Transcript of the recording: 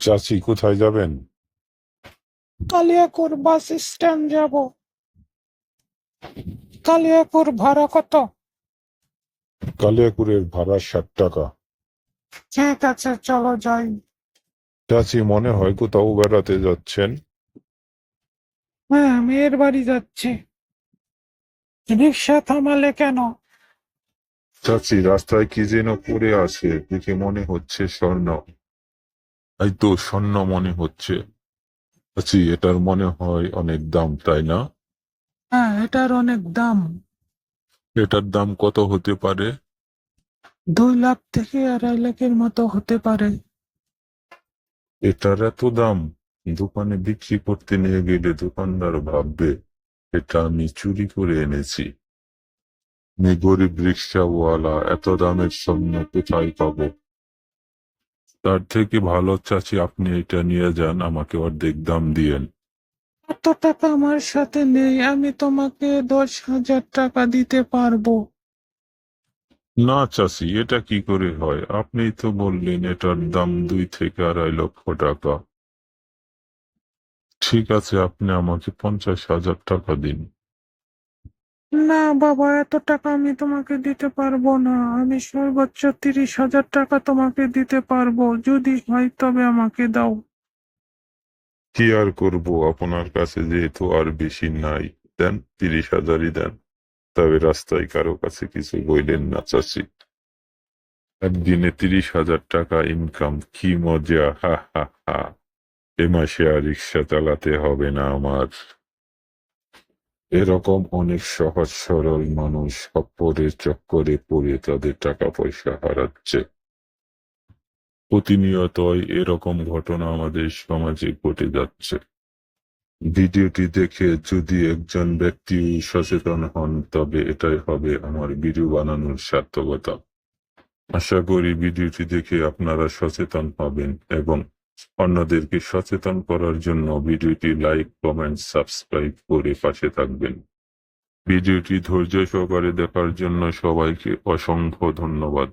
চাচি কোথায় যাবেন? কালিয়াকুর বাস স্ট্যান্ড যাব। কালিয়াকুর ভাড়া কত? কালিয়াকুরের ভাড়া ষাট টাকা। ঠিক আছে চলো যাই। চাচি মনে হয় কোথাও বেড়াতে যাচ্ছেন? হ্যাঁ মেয়ের বাড়ি যাচ্ছি। রিক্সা থামালে কেন? চাচি রাস্তায় কি যেন পড়ে আছে দেখে মনে হচ্ছে স্বর্ণ। এই তো স্বর্ণ মনে হচ্ছে। চাচি এটার মনে হয় অনেক দাম তাই না? হ্যাঁ এটার অনেক দাম। এটার দাম কত হতে পারে? দুই লাখ থেকে আড়াই লাখের মতো হতে পারে। এটার এত দাম? দোকানে বিক্রি করতে নিয়ে গেলে দোকানদার ভাববে এটা আমি চুরি করে এনেছি। আমি গরিব রিক্সাওয়ালা এত দামের স্বর্ণ কোথায় পাবো? তার থেকে ভালো চাচি আপনি এটা নিয়ে যান আমাকে অর্ধেক দাম দিয়েন। এত টাকা আমার সাথে নেই আমি তোমাকে দশ হাজার টাকা দিতে পারব। না চাচি এটা কি করে হয়? আপনি তো বললেন এটার দাম দুই থেকে আড়াই লক্ষ টাকা। ঠিক আছে আপনি আমাকে পঞ্চাশ হাজার টাকা দিন। না বাবা, এত টাকা আমি তোমাকে দিতে পারব না। আমি সর্বোচ্চ তিরিশ হাজার টাকা তোমাকে দিতে পারব। যদি হয় তবে আমাকে দাও। কি আর করব? আপনার কাছে যেহেতু আর বেশি নাই, দেন তিরিশ হাজারই দেন। তবে রাস্তায় কারও কাছে কিছু বইলেন না, চাচি। একদিনে তিরিশ হাজার টাকা ইনকাম কি মজা, হা হা হা। এ মাসে আর রিক্সা চালাতে হবে না আমার। এরকম অনেক সহজ সরল মানুষ অপরের চক্করে পড়ে তাদের টাকা পয়সা হারাচ্ছে। প্রতিনিয়তই এরকম ঘটনা আমাদের সমাজে ঘটে যাচ্ছে। ভিডিওটি দেখে যদি একজন ব্যক্তি সচেতন হন, তবে এটাই হবে আমার ভিডিও বানানোর সার্থকতা। আশা করি ভিডিওটি দেখে আপনারা সচেতন হবেন এবং অন্যদেরকে সচেতন করার জন্য ভিডিওটি লাইক, কমেন্ট, সাবস্ক্রাইব করে পাশে থাকবেন। ভিডিওটি ধৈর্য সহকারে দেখার জন্য সবাইকে অসংখ্য ধন্যবাদ।